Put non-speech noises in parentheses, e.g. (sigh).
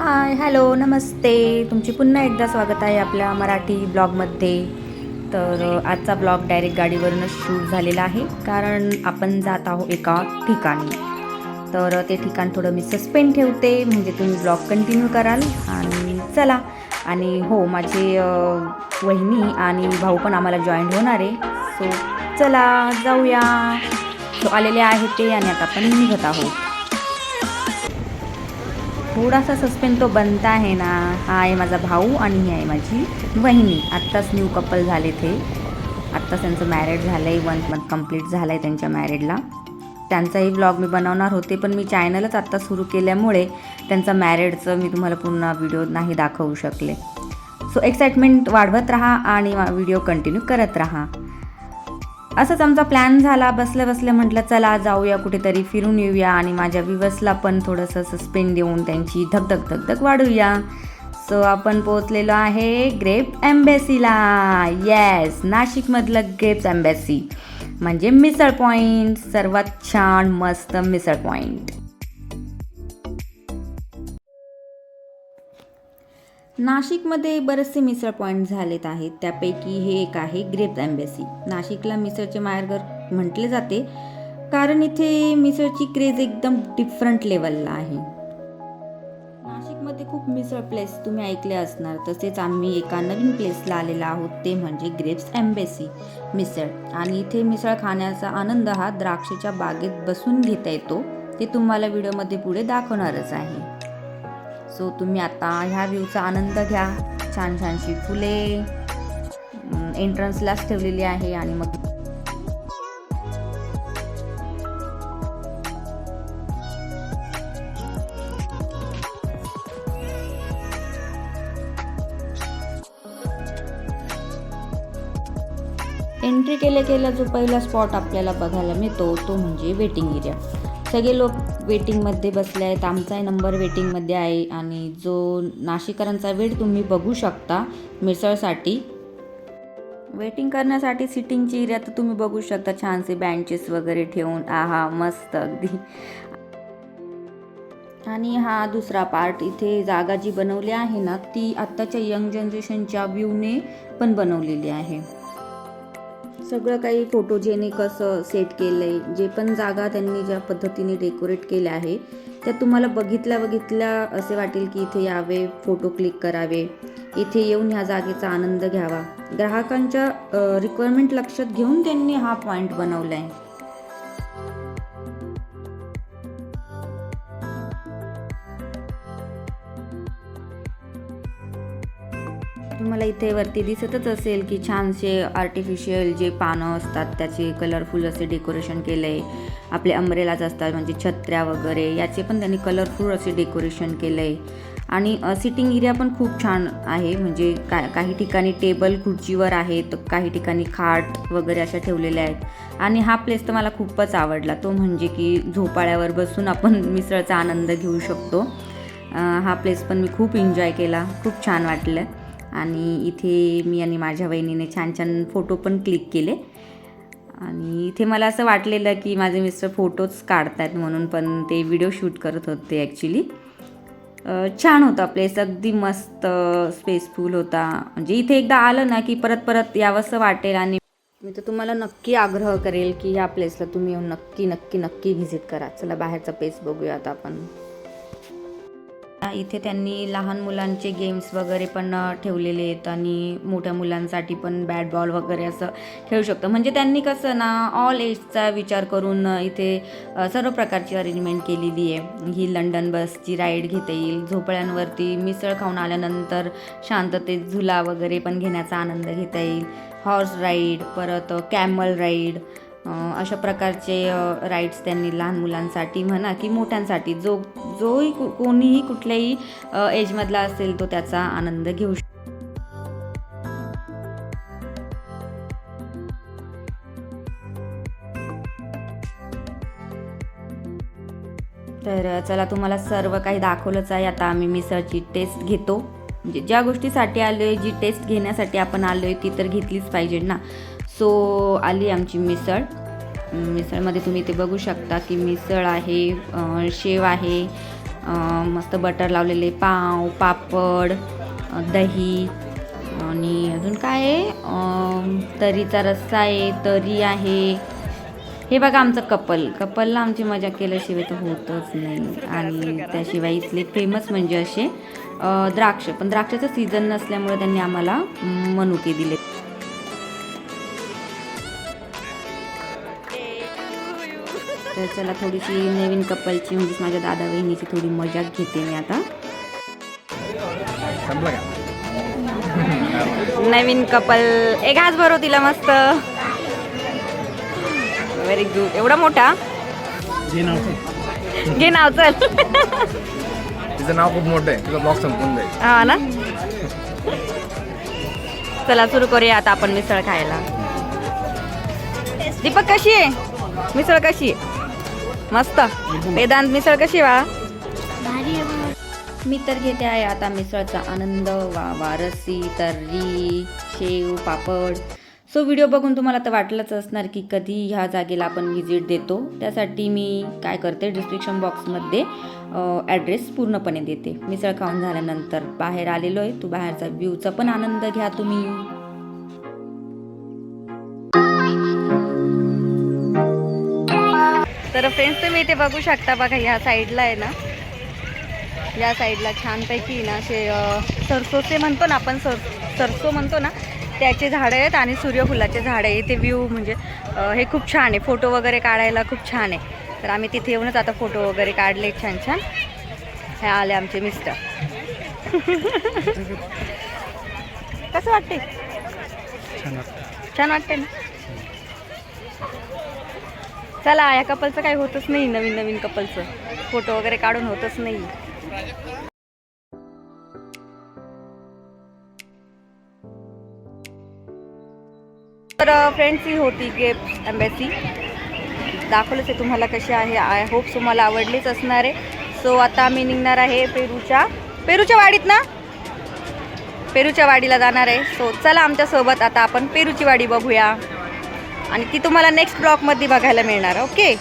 Hi hello नमस्ते. तुमची पुन्हा एकदा स्वागत आहे आपल्या मराठी ब्लॉगमध्ये. तर आजचा ब्लॉग डायरेक्ट गाडीवरूनच शूट झालेला आहे कारण आपण जात आहोत एका ठिकाणी. तर ते ठिकाण थोडं मी सस्पेंड ठेवते म्हणजे तुम्ही ब्लॉग कंटिन्यू कराल आणि चला. आणि हो माझे वहिनी आणि भाऊ पण आम्हाला जॉईन होणार आहे. सो चला जाऊया. सो आलेले आहे ते आणि आता आपण निघत आहोत. थोडासा सस्पेन्स तो बनता आहे ना हा आहे माझा भाऊ आणि ही आहे माझी बहिणी आत्ताच न्यू कपल झाले ते. आत्ताच त्यांचं मॅरेड झालं आहे वन मंथ कंप्लीट झालं आहे त्यांच्या मॅरेडला त्यांचाही ब्लॉग मी बनवणार होते पण मी चॅनलच आत्ता सुरू केल्यामुळे त्यांचा मॅरेडचं मी तुम्हाला पूर्ण व्हिडिओ नाही दाखवू शकले. सो एक्साइटमेंट वाढवत राहा आणि व्हिडिओ कंटिन्यू करत राहा. असंच आमचा प्लॅन झाला. बसल्या बसल्या म्हटलं चला जाऊया कुठेतरी फिरून येऊया आणि माझ्या विवसला पण थोडंसं सस्पेंड देऊन त्यांची धकधक धकधक वाढूया सो आपण पोहोचलेलो आहे ग्रेप एम्बेसीला येस नाशिकमधलं ग्रेप्स एम्बेसी म्हणजे मिसळ पॉईंट सर्वात छान मस्त मिसळ पॉईंट नाशिकमध्ये बरेचसे मिसळ पॉईंट झालेत आहेत. त्यापैकी हे एक आहे ग्रेप्स एम्बॅसी नाशिकला मिसळचे माहेरघर म्हटले जाते कारण इथे मिसळची क्रेज एकदम डिफरंट लेवलला आहे. नाशिकमध्ये खूप मिसळ प्लेस तुम्ही ऐकले असणार. तसेच आम्ही एका नवीन प्लेसला आलेला आहोत ते म्हणजे ग्रेप्स एम्बेसी मिसळ. आणि इथे मिसळ खाण्याचा आनंद हा द्राक्षाच्या बागेत बसून घेता येतो. ते तुम्हाला व्हिडिओमध्ये पुढे दाखवणारच आहे. सो तुम्ही आता ह्या व्ह्यूचा आनंद घ्या. छान छानशी फुले. एंट्रन्सलाच ठेवलेली आहे आणि मग एंट्री केल्या केल्या जो पहिला स्पॉट आपल्याला बघायला मिळतो तो म्हणजे वेटिंग एरिया सगळे लोक वेटिंगमध्ये बसले आहेत. आमचाही नंबर वेटिंगमध्ये आहे आणि जो नाशिकरांचा वेळ तुम्ही बघू शकता मिसळसाठी. वेटिंग करण्यासाठी सिटिंगची एरिया तर तुम्ही बघू शकता. छानसे बेंचेस वगैरे ठेवून. आहा मस्त अगदी. आणि हा दुसरा पार्ट इथे जागा जी बनवली आहे ना ती आत्ताच्या यंग जनरेशनच्या व्ह्यूने पण बनवलेली आहे. सगळं काही फोटोजेनिक असं सेट केलं आहे जे पण जागा त्यांनी ज्या पद्धतीने डेकोरेट केल्या आहे त्या तुम्हाला बघितल्या बघितल्या असे वाटेल की इथे यावे फोटो क्लिक करावे. इथे येऊन ह्या जागेचा आनंद घ्यावा. ग्राहकांच्या रिक्वायरमेंट लक्षात घेऊन त्यांनी हा पॉईंट बनवला आहे तुम्हाला इथे वरती दिसतच असेल की छानसे आर्टिफिशियल जे पानं असतात त्याचे कलरफुल असे डेकोरेशन केलं आहे आपले अम्ब्रेलाज असतात म्हणजे छत्र्या वगैरे याचे पण त्यांनी कलरफुल असे डेकोरेशन केलं आहे आणि सिटिंग एरिया पण खूप छान आहे म्हणजे का काही ठिकाणी टेबल खुर्चीवर आहेत काही ठिकाणी खाट वगैरे अशा ठेवलेल्या आहेत. आणि हा प्लेस तर मला खूपच आवडला तो म्हणजे की झोपाळ्यावर बसून आपण (laughs) मिसळचा आनंद घेऊ शकतो. हा प्लेस पण मी खूप एन्जॉय केला खूप छान वाटलं. आणि इथे मी आणि माझ्या वहिनीने छान छान फोटो पण क्लिक केले. आणि इथे मला असं वाटलेलं की माझे मिस्टर फोटोज काढतात म्हणून पण ते व्हिडिओ शूट करत होते ॲक्च्युली छान होता प्लेस अगदी मस्त स्पेसफुल होता. म्हणजे इथे एकदा आलं ना की परत परत यावंसं वाटेल आणि मी तर तुम्हाला नक्की आग्रह करेल की ह्या प्लेसला तुम्ही येऊन नक्की नक्की नक्की व्हिजिट करा. चला बाहेरचा प्लेस बघूया आता आपण. इथे त्यांनी लहान मुलांचे गेम्स वगैरे पण ठेवलेले आहेत आणि मोठ्या मुलांसाठी पण बॅट बॉल वगैरे असं खेळू शकतं. म्हणजे त्यांनी कसं ना ऑल एजचा विचार करून इथे सर्व प्रकारची अरेंजमेंट केलेली आहे. ही लंडन बसची राईड घेता येईल. झोपड्यांवरती मिसळ खाऊन आल्यानंतर शांततेत झुला वगैरे पण घेण्याचा आनंद घेता येईल. हॉर्स राईड परत कॅमल राईड अशा प्रकारचे राईड्स त्यांनी लहान मुलांसाठी म्हणा की मोठ्यांसाठी जो जोही कोणीही कुठल्याही एजमधला असेल तो त्याचा आनंद घेऊ शकतो तर चला तुम्हाला सर्व काही दाखवलंच आहे. आता आम्ही मिसळची टेस्ट घेतो. म्हणजे ज्या गोष्टीसाठी आलो आहे जी टेस्ट घेण्यासाठी आपण आलो आहे ती तर घेतलीच पाहिजे ना. सो आली आमची मिसळ. मिसळमध्ये तुम्ही ते बघू शकता की मिसळ आहे शेव आहे मस्त बटर लावलेले पाव पापड दही आणि अजून काय आहे? तरीचा रस्सा आहे तरी आहे. हे बघा आमचं कपल. कपलला आमची मजा केल्याशिवाय तर होतच नाही. आणि त्याशिवाय इथले फेमस म्हणजे असे द्राक्ष. पण द्राक्षाचं सीझन नसल्यामुळे त्यांनी आम्हाला मनुके दिले. तर चला थोडीशी नवीन कपलची म्हणजेच माझ्या दादा बहिणीची थोडी मजा घेते मी आता. नवीन कपल एक हाच भरो तिला मस्त. व्हेरी गुड एवढा मोठा? घे नाव चल. तिचं नाव खूप मोठं आहे. तुझा ब्लॉग संपून जाईल. हा ना? चला सुरू करूया आता आपण मिसळ खायला. दीपक कशी आहे? मिसळ कशी आहे? मस्त. वेदांत मिसळ कशी आहे बाळा मी तर घेते आहे आता मिसळचा आनंद. वा वारसी तर्री शेव पापड. सो व्हिडिओ बघून तुम्हाला तर वाटलंच असणार की कधी ह्या जागेला आपण व्हिजिट देतो. त्यासाठी मी काय करते डिस्क्रिप्शन बॉक्समध्ये ॲड्रेस पूर्णपणे देते. मिसळ खाऊन झाल्यानंतर बाहेर आलेलो आहे तू बाहेरचा व्ह्यूचा पण आनंद घ्या तुम्ही. तर फ्रेंड्स तुम्ही इथे बघू शकता बघा ह्या साईडला आहे ना. या साईडला छानपैकी ना असे सरसोचे म्हणतो ना आपण सर सरसो म्हणतो ना त्याचे झाडं आहेत आणि सूर्यफुलाचे झाडं आहे इथे व्ह्यू म्हणजे हे खूप छान आहे. फोटो वगैरे काढायला खूप छान आहे. तर आम्ही तिथे येऊनच आता फोटो वगैरे काढले छान छान. हे आले आमचे मिस्टर (laughs) कसं वाटते छान वाटते ना? चला या कपलचं काही होतच नाही नवीन नवीन कपलचं फोटो वगैरे काढून होतच नाही. तर फ्रेंड्स ही होती गिफ्ट एम्बॅसी दाखवलंच आहे तुम्हाला कशी आहे. आय होप तुम्हाला आवडलीच असणार आहे. सो आता आम्ही निघणार आहे पेरूच्या. पेरूच्या वाडीत ना? पेरूच्या वाडीला जाणार आहे. सो चला आमच्यासोबत आता आपण पेरूची वाडी बघूया. आणि ती तुम्हाला नेक्स्ट ब्लॉकमध्ये बघायला मिळणार ओके